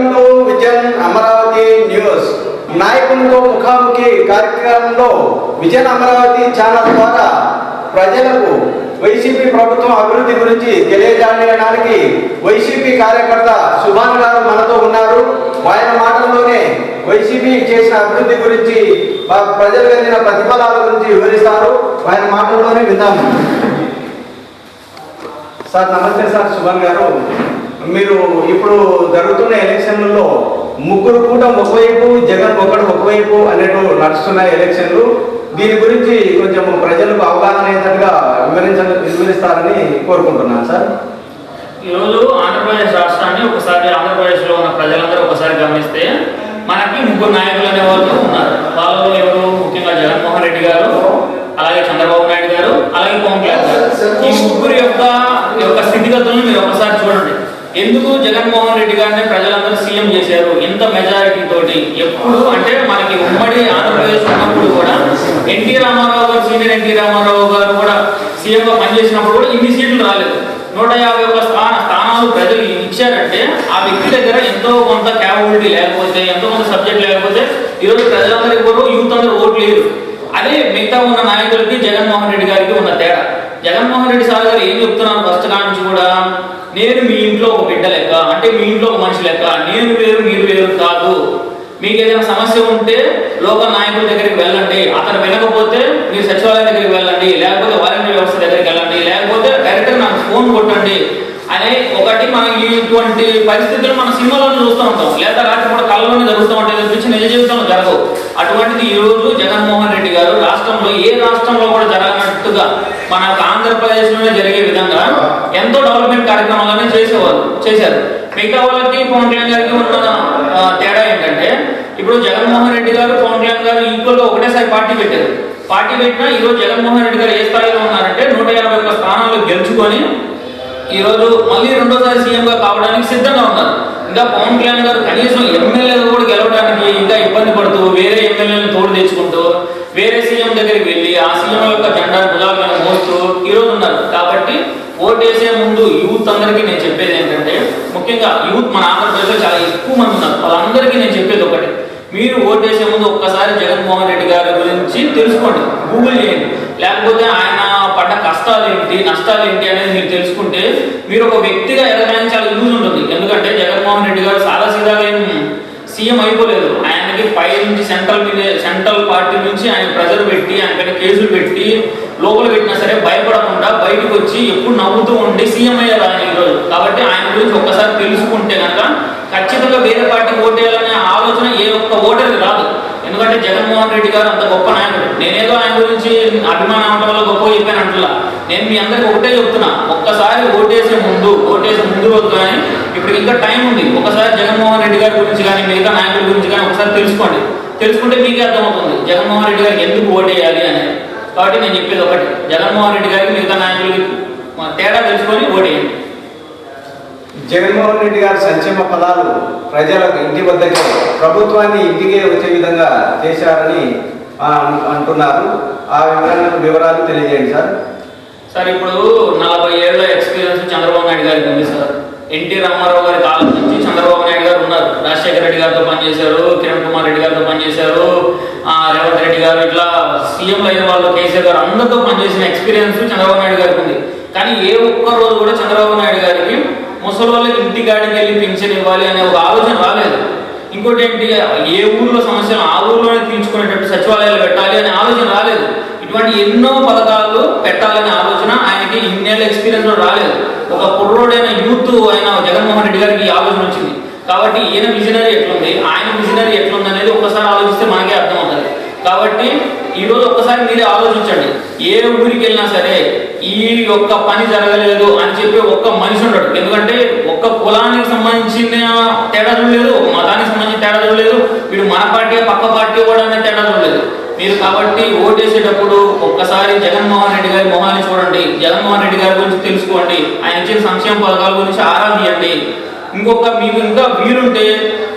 Welcome vision Amaravati news. నాయకులతో ముఖాముఖి కార్యక్రమంలో విజన్ అమరావతి ఛానల్ ద్వారా ప్రజలకు వైసీపీ ప్రభుత్వం అభివృద్ధి గురించి తెలియజేయడానికి వైసీపీ కార్యకర్త సుభాన్ గారు మనతో ఉన్నారు. ఆయన మాటల్లోనే వైసీపీ చేసిన అభివృద్ధి గురించి ప్రజలు కలిగిన ప్రతిఫలాల గురించి వివరిస్తారు. ఆయన మాటల్లోనే విన్నాము సార్ నమస్తే సార్ సుభాన్ గారు. మీరు ఇప్పుడు జరుగుతున్న ఎలక్షన్లలో ముగ్గురు కూడా ఒకవైపు జగన్ ఒకడు ఒకవైపు అనేటు నడుస్తున్న ఎలక్షన్లు దీని గురించి కొంచెం ప్రజలకు అవగాహన అయ్యేటట్టుగా వివరించ వివరిస్తారని కోరుకుంటున్నాను సార్. ఈరోజు ఆంధ్రప్రదేశ్ రాష్ట్రాన్ని ఒకసారి ఆంధ్రప్రదేశ్లో ఉన్న ప్రజలందరూ ఒకసారి గమనిస్తే మనకి ముగ్గురు నాయకులు అనేవాళ్ళు ఉన్నారు. వాళ్ళలో ఎవరు ముఖ్యంగా జగన్మోహన్ రెడ్డి గారు అలాగే చంద్రబాబు నాయుడు గారు అలాగే పవన్ కళ్యాణ్ గారు. ఈ ముగ్గురు యొక్క యొక్క స్థితిగతులను మీరు ఒకసారి చూడండి. ఎందుకు జగన్మోహన్ రెడ్డి గారిని ప్రజలందరూ సీఎం చేశారు ఇంత మెజారిటీ తోటి? ఎప్పుడు అంటే మనకి ఉమ్మడి ఆంధ్రప్రదేశ్ ఉన్నప్పుడు కూడా ఎన్టీ రామారావు గారు సీనియర్ ఎన్టీ రామారావు గారు కూడా సీఎం గా పనిచేసినప్పుడు కూడా ఇన్ని సీట్లు రాలేదు. నూట యాభై ఒక్క స్థాన స్థానాలు ప్రజలు ఇచ్చారంటే ఆ వ్యక్తి దగ్గర ఎంతో కొంత క్యాపబిలిటీ లేకపోతే ఎంతో కొంత సబ్జెక్ట్ లేకపోతే ఈరోజు ప్రజలందరికీ కూడా యూత్ అందరూ ఓట్లు లేరు అదే మిగతా ఉన్న నాయకులకి జగన్మోహన్ రెడ్డి గారికి ఉన్న తేడా. జగన్మోహన్ రెడ్డి సార్ గారు ఏం చెప్తున్నారు? ఫస్ట్ కాడ నుంచి కూడా నేను మీ ఇంట్లో ఒక బిడ్డ లెక్క అంటే మీ ఇంట్లో ఒక మనిషి లెక్క నేను వేరు మీరు వేరు కాదు. మీకు ఏదైనా సమస్య ఉంటే లోకల్ నాయకుల దగ్గరికి వెళ్ళండి. అతను వినకపోతే మీరు సచివాలయం దగ్గరికి వెళ్ళండి లేకపోతే వాలంటీర్ వ్యవస్థ దగ్గరికి వెళ్ళండి లేకపోతే డైరెక్ట్గా నాకు ఫోన్ కొట్టండి అనే ఒకటి మనం ఇటువంటి పరిస్థితులు మన సినిమాలోనే చూస్తూ ఉంటాం. లేదా రాత్రి కూడా కళ్ళలోనే జరుగుతూ ఉంటాయి. తప్పించి నిజ జీవితంలో జరగవు. అటువంటిది ఈ రోజు జగన్మోహన్ రెడ్డి గారు రాష్ట్రంలో ఏ రాష్ట్రంలో కూడా జరగనట్టుగా మన ఆంధ్రప్రదేశ్లోనే జరిగే ఎంతో డెవలప్మెంట్ కార్యక్రమాలనే చేసేవారు చేశారు. మిగతా వాళ్ళకి పవన్ కళ్యాణ్ గారికి ఉన్న తేడా ఏంటంటే ఇప్పుడు జగన్మోహన్ రెడ్డి గారు పవన్ కళ్యాణ్ గారు ఈక్వల్గా ఒకటేసారి పార్టీ పెట్టారు. పార్టీ పెట్టినా ఈ రోజు జగన్మోహన్ రెడ్డి గారు ఏ స్థాయిలో ఉన్నారంటే నూట యాభై ఒక్క స్థానాలు గెలుచుకొని ఈరోజు మళ్ళీ రెండోసారి సీఎం గా కావడానికి సిద్ధంగా ఉన్నారు. ఇంకా పవన్ కళ్యాణ్ గారు కనీసం ఎమ్మెల్యేలు కూడా గెలవడానికి ఇంకా ఇబ్బంది పడుతూ వేరే ఎమ్మెల్యేలను తోడు తెచ్చుకుంటూ వేరే సీఎం దగ్గరికి వెళ్ళి ఆ సీఎం యొక్క జెండాను భుజాల మీద మోస్తూ ఈ రోజు ఉన్నారు కాబట్టి ఓటేసే ముందు యూత్ అందరికీ నేను చెప్పేది ఏంటంటే ముఖ్యంగా యూత్ మన ఆంధ్రప్రదేశ్లో చాలా ఎక్కువ మంది ఉన్నారు. వాళ్ళందరికీ నేను చెప్పేది ఒకటి. మీరు ఓటేసే ముందు ఒక్కసారి జగన్మోహన్ రెడ్డి గారి గురించి తెలుసుకోండి. గూగుల్ చేయండి. లేకపోతే ఆయన పడ్డ కష్టాలు ఏంటి నష్టాలు ఏంటి అనేది మీరు తెలుసుకుంటే మీరు ఒక వ్యక్తిగా ఎదగడానికి చాలా యూజ్ ఉంటుంది. ఎందుకంటే జగన్మోహన్ రెడ్డి గారు చాలా సీదాగా సీఎం అయిపోలేదు. ఆయనకి పై నుంచి సెంట్రల్ మీద- సెంట్రల్ పార్టీ నుంచి ఆయన ప్రెజర్ పెట్టి ఆయన పైన కేసులు పెట్టి లోపల పెట్టి బయటకు వచ్చి ఎప్పుడు నవ్వుతూ ఉండి సీఎం అయ్యారు ఆయన ఈరోజు. కాబట్టి ఆయన గురించి ఒక్కసారి తెలుసుకుంటే కనుక ఖచ్చితంగా వేరే పార్టీ ఓటేయాలనే ఆలోచన ఏ ఒక్క ఓటర్కి రాదు. ఎందుకంటే జగన్మోహన్ రెడ్డి గారు అంత గొప్ప నాయకుడు. నేనేదో ఆయన గురించి అభిమానం అవడం వల్ల గొప్ప చెప్పాను అంటున్నా. నేను మీ అందరికి ఒకటే చెప్తున్నా. ఒక్కసారి ఓటేసే ముందు ఓటేసే ముందు రోజు కానీ ఇప్పుడు ఇంకా టైం ఉంది. ఒకసారి జగన్మోహన్ రెడ్డి గారి గురించి కానీ మిగతా నాయకుల గురించి కానీ ఒకసారి తెలుసుకోండి. తెలుసుకుంటే మీకే అర్థమవుతుంది. జగన్మోహన్ రెడ్డి గారికి ఎందుకు ఓటేయాలి అనేది. కాబట్టి నేను చెప్పేది ఒకటి. జగన్మోహన్ రెడ్డి గారికి మిగతా నాయకులకి మా తేడా తెలుసుకొని ఓటేయండి. జగన్మోహన్ రెడ్డి గారి సంక్షేమ పదాలు ప్రజలకు ఇంటి వద్దకే ప్రభుత్వాన్ని ఇంటికే వచ్చే విధంగా చేశారని అంటున్నారు. ఆ వివరణ వివరాలు తెలియజేయండి సార్. సార్ ఇప్పుడు నలభై ఏళ్ళ ఎక్స్పీరియన్స్ చంద్రబాబు నాయుడు గారికి ఉంది సార్. ఎన్టీ రామారావు గారి కాలం నుంచి చంద్రబాబు నాయుడు గారు ఉన్నారు. రాజశేఖర రెడ్డి గారితో పనిచేశారు కిరణ్ కుమార్ రెడ్డి గారితో పనిచేశారు రేవంత్ రెడ్డి గారు ఇట్లా సీఎం అయిన వాళ్ళు కేసీఆర్ గారు అందరితో పనిచేసిన ఎక్స్పీరియన్స్ చంద్రబాబు నాయుడు గారికి ఉంది. కానీ ఏ ఒక్క రోజు కూడా చంద్రబాబు నాయుడు గారికి ముసలి వాళ్ళకి ఇంటి గాడికి వెళ్ళి పెన్షన్ ఇవ్వాలి అనే ఒక ఆలోచన రాలేదు. ఇంకోటి ఏంటి ఏ ఊర్లో సమస్యలు ఆ ఊర్లోనే తీర్చుకునేటట్టు సచివాలయాలు పెట్టాలి అనే ఆలోచన రాలేదు. ఇటువంటి ఎన్నో పథకాలు పెట్టాలనే ఆలోచన ఆయనకి ఇన్నేళ్ళ ఎక్స్పీరియన్స్ రాలేదు. ఒక కుర్రోడైన యూత్ అయిన జగన్మోహన్ రెడ్డి గారికి ఈ ఆలోచన వచ్చింది. కాబట్టి ఈయన విజనరీ ఎట్లుంది ఆయన విజనరీ ఎట్లుంది అనేది ఒకసారి ఆలోచిస్తే మనకే కాబట్టి ఈరోజు ఒక్కసారి మీరే ఆలోచించండి. ఏ ఊరికి వెళ్ళినా సరే ఈ యొక్క పని జరగలేదు అని చెప్పి ఒక్క మనిషి ఉండడు. ఎందుకంటే ఒక్క కులానికి సంబంధించిన తేడా చూడలేదు మతానికి సంబంధించిన తేడా చూడలేదు వీడు మన పార్టీ పక్క పార్టీ కూడా అనే తేడా చూడలేదు. మీరు కాబట్టి ఓటేసేటప్పుడు ఒక్కసారి జగన్మోహన్ రెడ్డి గారి మొహాన్ని చూడండి. జగన్మోహన్ రెడ్డి గారి గురించి తెలుసుకోండి. ఆయన ఇచ్చిన సంక్షేమ పథకాల గురించి ఆరా ఇంకొక మీకు ఇంకా వీలుంటే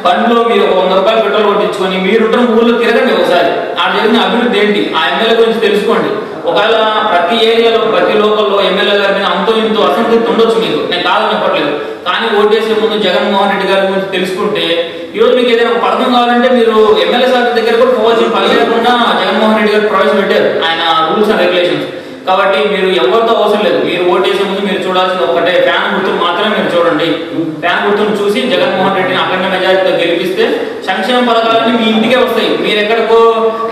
బండిలో మీరు ఒక వంద రూపాయలు పెట్రోల్ కొట్టించుకొని మీరుంటున్న ఊళ్ళో తిరగండి ఒకసారి. ఆ జరిగిన అభివృద్ధి ఏంటి? ఆ ఎమ్మెల్యే గురించి తెలుసుకోండి. ఒకవేళ ప్రతి ఏరియాలో ప్రతి లోకల్లో ఎమ్మెల్యే గారి మీద అంతో ఇంతో అసంతృప్తి ఉండొచ్చు మీకు. నేను కాదని చెప్పట్లేదు. కానీ కానీ ఓటేసే ముందు జగన్మోహన్ రెడ్డి గారి గురించి తెలుసుకుంటే ఈరోజు మీకు ఏదైనా పథకం కావాలంటే మీరు ఎమ్మెల్యే సార్ దగ్గర కూడా పోవాల్సిన పని లేకుండా జగన్మోహన్ రెడ్డి గారు ప్రవేశపెట్టారు. ఆయన రూల్స్ అండ్ రెగ్యులేషన్స్. కాబట్టి మీరు ఎవరితో అవసరం లేదు. మీరు ఓటేసే ముందు మీరు చూడాల్సిన ఒకటే ఫ్యాన్ గుర్తు మాత్రమే చూడండి. బ్యాంక్ గుర్తును చూసి జగన్మోహన్ రెడ్డిని అఖండ మెజారిటీతో గెలిపిస్తే సంక్షేమ పథకాలన్నీ మీ ఇంటికే వస్తాయి. మీరు ఎక్కడికో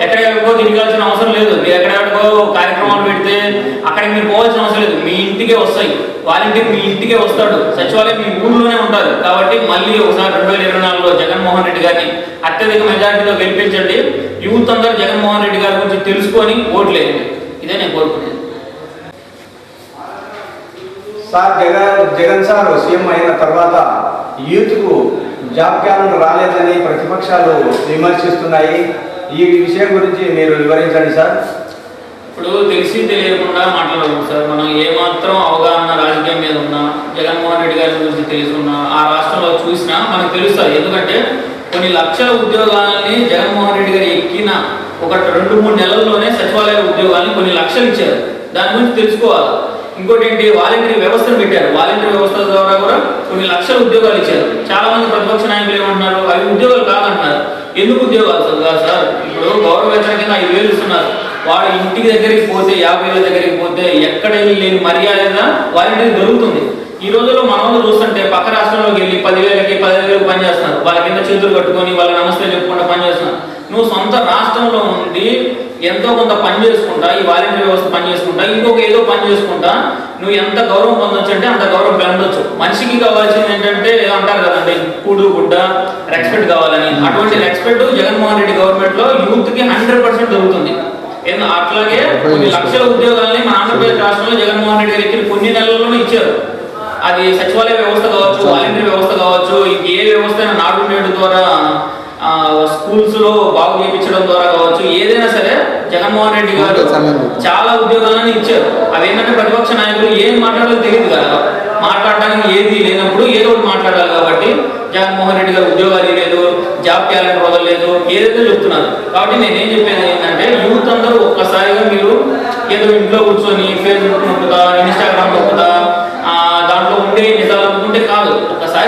ఎక్కడెక్కడికో తిరగాల్సిన అవసరం లేదు. మీరు ఎక్కడెక్కడికో కార్యక్రమాలు పెడితే అక్కడికి మీరు పోవాల్సిన అవసరం లేదు. మీ ఇంటికే వస్తాయి. వాలంటీర్ మీ ఇంటికే వస్తాడు. సచివాలయం మీ ఊళ్ళోనే ఉంటారు. కాబట్టి మళ్ళీ ఒకసారి రెండు వేల ఇరవై నాలుగులో జగన్మోహన్ రెడ్డి గారిని అత్యధిక మెజారిటీతో గెలిపించండి. యూత్ అందరూ జగన్మోహన్ రెడ్డి గారి గురించి తెలుసుకొని ఓట్లేదు ఇదే నేను కోరుకునేది. Sir Jagan Jagan sir CM అయిన తర్వాత యూత్కు జాబ్ క్యాలెండర్ రాలేదని ప్రతిపక్షాలు విమర్శిస్తున్నాయి. ఈ విషయం గురించి మీరు వివరించండి సార్. ఇప్పుడు తెలిసి తెలియకుండా మాట్లాడకూడదు సార్. మనం ఏమాత్రం అవగాహన రాజకీయం మీద ఉన్నా జగన్మోహన్ రెడ్డి గారి గురించి తెలుసుకున్నా ఆ రాష్ట్రంలో చూసినా మనకు తెలుస్తుంది ఎందుకంటే కొన్ని లక్షల ఉద్యోగాలని జగన్మోహన్ రెడ్డి గారు ఎక్కిన ఒక రెండు మూడు నెలల్లోనే సచివాలయ ఉద్యోగాలని కొన్ని లక్షలు ఇచ్చారు. దాని గురించి తెలుసుకోవాలి. ఇంకోటి ఏంటి? వాలంటీర్ వ్యవస్థను పెట్టారు. వాలంటీర్ వ్యవస్థ ద్వారా కూడా కొన్ని లక్షల ఉద్యోగాలు ఇచ్చారు. చాలా మంది ప్రతిపక్ష నాయకులు ఏమంటున్నారు? అవి ఉద్యోగాలు కాదంటున్నారు. ఎందుకు ఉద్యోగాలు సార్? కాదు సార్. ఇప్పుడు గౌరవ వేతన కింద ఐదు వేలు ఇస్తున్నారు. వాడు ఇంటికి దగ్గరికి పోతే యాభై వేల దగ్గరికి పోతే ఎక్కడ లేని మర్యాద వాలంటీర్ దొరుకుతుంది. ఈ రోజుల్లో మన చూస్తుంటే పక్క రాష్ట్రంలోకి వెళ్ళి పదివేలకి పదివేలకు పని చేస్తున్నారు. వాళ్ళ కింద చేతులు కట్టుకొని వాళ్ళ నమస్తే చెప్పుకుంటూ పని చేస్తున్నారు. నువ్వు సొంత రాష్ట్రంలో ఉండి ఎంతో కొంత పని చేసుకుంటా ఈ వాలంటీర్ వ్యవస్థ పని చేసుకుంటా ఇంకొక ఏదో పని చేసుకుంటా నువ్వు ఎంత గౌరవం పొందొచ్చు అంటే అంత గౌరవం పొందొచ్చు. మనిషికి కావాల్సింది ఏంటంటే అంటారు కదండి కూడు గుడ్డ రెస్పెక్ట్ కావాలని. అటువంటి రెస్పెక్ట్ జగన్మోహన్ రెడ్డి గవర్నమెంట్లో యూత్కి హండ్రెడ్ పర్సెంట్ దొరుకుతుంది. అట్లాగే కొన్ని లక్షల ఉద్యోగాలని మన ఆంధ్రప్రదేశ్ రాష్ట్రంలో జగన్మోహన్ రెడ్డి గారు కొన్ని నెలల్లోనే ఇచ్చారు. అది సచివాలయ వ్యవస్థ కావచ్చు వాలంటీర్ వ్యవస్థ కావచ్చు ఏ వ్యవస్థ నాడు నేడు ద్వారా స్కూల్స్లో బాగు చేయించడం ద్వారా కావచ్చు ఏదైనా సరే జగన్మోహన్ రెడ్డి గారు చాలా ఉద్యోగాలను ఇచ్చారు. అవి ఏంటంటే ప్రతిపక్ష నాయకులు ఏం మాట్లాడాలో తెలియదు కదా. మాట్లాడడానికి ఏది లేనప్పుడు ఏదో ఒకటి మాట్లాడాలి కాబట్టి జగన్మోహన్ రెడ్డి గారు ఉద్యోగాలు లేదు జాబ్ క్యాలెండర్ వదలలేదు ఏదైతే చెప్తున్నారు. కాబట్టి నేనేం చెప్పేది ఏంటంటే యూత్ అందరూ ఒక్కసారిగా మీరు ఏదో ఇంట్లో కూర్చొని ఫేస్బుక్ నొక్కుతా ఇన్స్టాగ్రామ్ నొక్కుతా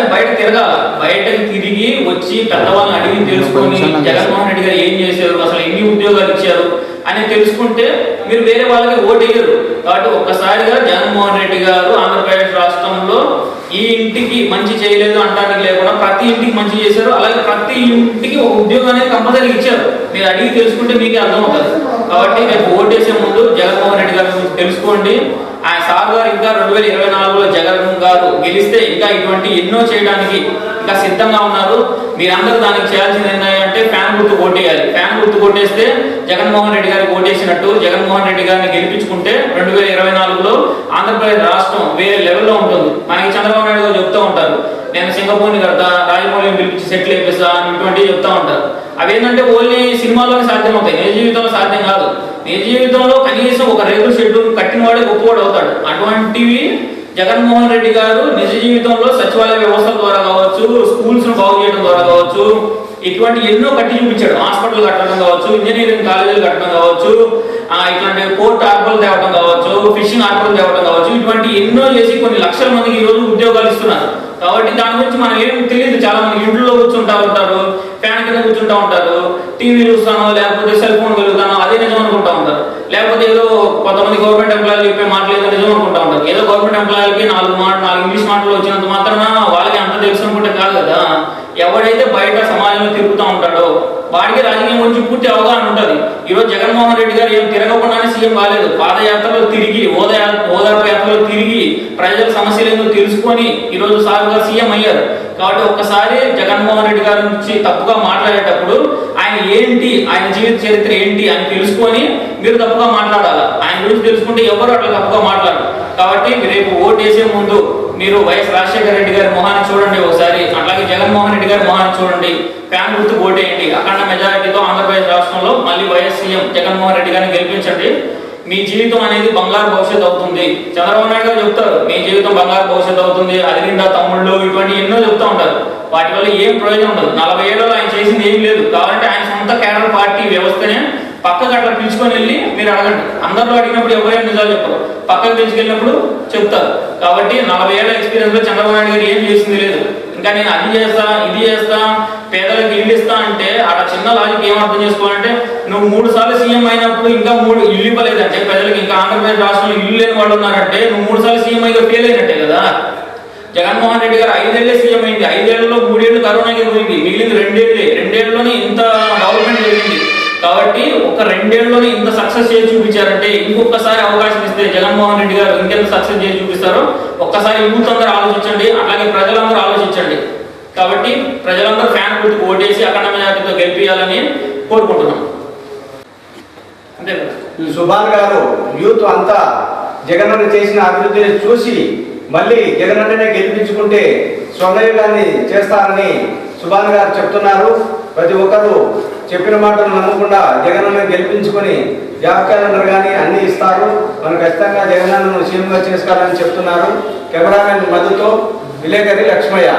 ఒకసారి బయట తిరగాల. బయటకి తిరిగి వచ్చి పెద్దవాళ్ళని అడిగి తెలుసుకొని జగన్మోహన్ రెడ్డి గారు ఏం చేశారు అసలు ఎన్ని ఉద్యోగాలు ఇచ్చారు అని తెలుసుకుంటే మీరు వేరే వాళ్ళకి ఓటు వేయరు కాబట్టి ఒక్కసారిగా జగన్మోహన్ రెడ్డి గారు ఆంధ్రప్రదేశ్ రాష్ట్రంలో ఈ ఇంటికి మంచి చేయలేదు అంటానికి లేకుండా ప్రతి ఇంటికి మంచి చేశారు. అలాగే ప్రతి ఇంటికి ఒక ఉద్యోగాన్ని కంపల్సరీ ఇచ్చారు. మీరు అడిగి తెలుసుకుంటే మీకే అర్థమవుతుంది. కాబట్టి రేపు ఓటేసే ముందు జగన్మోహన్ రెడ్డి గారి గురించి తెలుసుకోండి. ఆయన సార్ గారు ఇంకా రెండు వేల ఇరవై నాలుగులో జగన్ గారు గెలిస్తే ఇంకా ఇటువంటి ఎన్నో చేయడానికి ఇంకా సిద్ధంగా ఉన్నారు. మీరందరూ దానికి చేయాల్సింది ఏంటంటే ఫ్యాన్ గుర్తు ఓటేయాలి. ఫ్యాన్ గుర్తు కొట్టేస్తే జగన్మోహన్ రెడ్డి గారికి ఓటేసినట్టు జగన్మోహన్ రెడ్డి గారిని గెలిపించుకుంటే రెండు వేల ఇరవై నాలుగులో ఆంధ్రప్రదేశ్ రాష్ట్రం వేరే లెవెల్లో ఉంటుంది. మనకి చంద్రబాబు నాయుడు గారు చెప్తూ ఉంటారు. నేను సింగపూర్ని కడతా రాజమౌళిని పిలిపించి సెటిల్ అయిపోతా ఇటువంటివి చెప్తా ఉంటారు. అవేంటంటే ఓన్లీ సినిమాలోనే సాధ్యం అవుతాయి నిజ జీవితంలో సాధ్యం కాదు. నీ జీవితంలో కనీసం ఒక రేగుల షెడ్యూల్ కట్టిన వాడే గొప్పవాడు అవుతాడు. అటువంటివి జగన్మోహన్ రెడ్డి గారు నిజ జీవితంలో సచివాలయ వ్యవస్థ ద్వారా కావచ్చు స్కూల్స్ను బాగు చేయడం ద్వారా కావచ్చు ఇటువంటి ఎన్నో కట్టి చూపించాడు. హాస్పిటల్ కట్టడం కావచ్చు ఇంజనీరింగ్ కాలేజీలు కట్టడం కావచ్చు ఇట్లాంటి పోర్ట్ హార్బర్లు తేవడం కావచ్చు ఫిషింగ్ హార్బర్లు తేవడం కావచ్చు ఇటువంటి ఎన్నో చేసి కొన్ని లక్షల మందికి ఈ రోజు ఉద్యోగాలు ఇస్తున్నారు. కాబట్టి దాని గురించి మనం ఏం తెలియదు. చాలా మంది ఇంట్లో కూర్చుంటా ఉంటారు ఫ్యాన్ కింద కూర్చుంటా ఉంటారు టీవీ చూస్తానో లేకపోతే సెల్ ఫోన్ కలుగుతానో అదే నిజం అనుకుంటా ఉంటారు. లేకపోతే ఏదో కొంతమంది గవర్నమెంట్ ఎంప్లాయీలు చెప్పే మాటలు ఏదో నిజం అనుకుంటా ఉంటారు ఏదో గవర్నమెంట్ ఎంప్లాయీలకి నాలుగు మాట నాలుగు ఇంగ్లీష్ మాటలు వచ్చినంత మాత్రాన వాళ్ళకి అంత తెలుసు అనుకుంటే కాదు కదా. ఎవడైతే బయట సమాజంలో తిరుగుతూ ఉంటాడో వాడికి రాజకీయం గురించి పూర్తి అవగాహన ఉంటుంది. ఈరోజు జగన్మోహన్ రెడ్డి గారు ఏం తిరగకుండానే సీఎం కాలేదు. పాదయాత్రలో తిరిగి ఓదా ఓదార్పు యాత్రలో తిరిగి ప్రజల సమస్యలు ఏదో తెలుసుకొని ఈరోజు సార్ గారు సీఎం అయ్యారు. కాబట్టి ఒక్కసారి జగన్మోహన్ రెడ్డి గారి నుంచి తప్పుగా మాట్లాడేటప్పుడు ఆయన ఏంటి ఆయన జీవిత చరిత్ర ఏంటి అని తెలుసుకొని మీరు తప్పుగా మాట్లాడాలి? ఆయన గురించి తెలుసుకుంటే ఎవరు అట్లా తప్పుగా మాట్లాడరు. కాబట్టి రేపు ఓటు వేసే ముందు మీరు వైఎస్ రాజశేఖర రెడ్డి గారి మొహాన్ని చూడండి ఒకసారి. అట్లాగే జగన్మోహన్ రెడ్డి గారి మొహాన్ని చూడండి. ఫ్యాన్ గుర్తు ఓటేయండి. అఖండ మెజారిటీతో ఆంధ్రప్రదేశ్ రాష్ట్రంలో మళ్ళీ వైఎస్ సీఎం జగన్మోహన్ రెడ్డి గారిని గెలిపించండి. మీ జీవితం అనేది బంగారు భవిష్యత్తు అవుతుంది. చంద్రబాబు నాయుడు గారు చెప్తారు మీ జీవితం బంగారు భవిష్యత్తు అవుతుంది అది నిండా తమ్ముళ్ళు? ఇటువంటి ఎన్నో చెప్తూ ఉంటారు. వాటి వల్ల ఏం ప్రయోజనం ఉండదు. నలభై ఏళ్ళలో ఆయన చేసింది ఏం లేదు. కావాలంటే ఆయన సొంత కేడర్ పార్టీ వ్యవస్థనే పక్కకు అట్లా పిలుచుకొని వెళ్ళి మీరు అడగండి. అందరిలో అడిగినప్పుడు ఎవరైనా నిజాలు చెప్పరు. పక్కకు పిలుచుకెళ్ళినప్పుడు చెప్తారు. కాబట్టి నలభై ఏళ్ళ ఎక్స్పీరియన్స్లో చంద్రబాబు నాయుడు గారు ఏం చేసింది లేదు. ఇంకా నేను అది చేస్తా ఇది చేస్తా పేదలకు ఇల్లు ఇస్తా అంటే ఆడ చిన్న లాజిక్ ఏం అర్థం చేసుకోవాలంటే నువ్వు మూడు సార్లు సీఎం అయినప్పుడు ఇంకా మూడు ఇల్లు ఇవ్వలేదంటే ప్రజలకు ఇంకా ఆంధ్రప్రదేశ్ రాష్ట్రంలో ఇల్లు లేని వాళ్ళు ఉన్నారంటే నువ్వు మూడు సార్లు సీఎం అయితే ఫెయిల్ అయినట్టే కదా? జగన్మోహన్ రెడ్డి గారు ఐదేళ్ళే సీఎం అయింది. ఐదేళ్ళలో మూడేళ్ళు కరోనాకి పోయింది. మిగిలింది రెండేళ్ళే. రెండేళ్ళలోనే ఇంత డెవలప్మెంట్ జరిగింది. కాబట్టి ఒక రెండేళ్ళలోనే ఇంత సక్సెస్ చేసి చూపించారంటే ఇంకొకసారి అవకాశం ఇస్తే జగన్మోహన్ రెడ్డి గారు ఇంకెంత సక్సెస్ చేసి చూపిస్తారో ఒక్కసారి యూత్ అందరూ ఆలోచించండి. అలాగే ప్రజలందరూ ఆలోచించండి. కాబట్టి ప్రజలందరూ ఫ్యాన్ గుర్తుకు ఓటేసి అఖండ మెజార్టీతో గెలిపించాలని కోరుకుంటున్నాం. అంతే సుభాన్ గారు యూత్ అంతా జగన్ చేసిన అభివృద్ధిని చూసి మళ్ళీ జగనన్ననే గెలిపించుకుంటే స్వర్ణయుగాన్ని చేస్తారని సుభాన్ గారు చెప్తున్నారు. ప్రతి ఒక్కరు చెప్పిన మాటలు నమ్మకుండా జగనన్న గెలిపించుకొని జాబ్ క్యాలెండర్ కానీ అన్ని ఇస్తారు. మనం ఖచ్చితంగా జగనన్నను సీఎంగా చేసుకోవాలని చెప్తున్నారు. కెమెరామెన్ మధుతో విలేకరి లక్ష్మయ్య.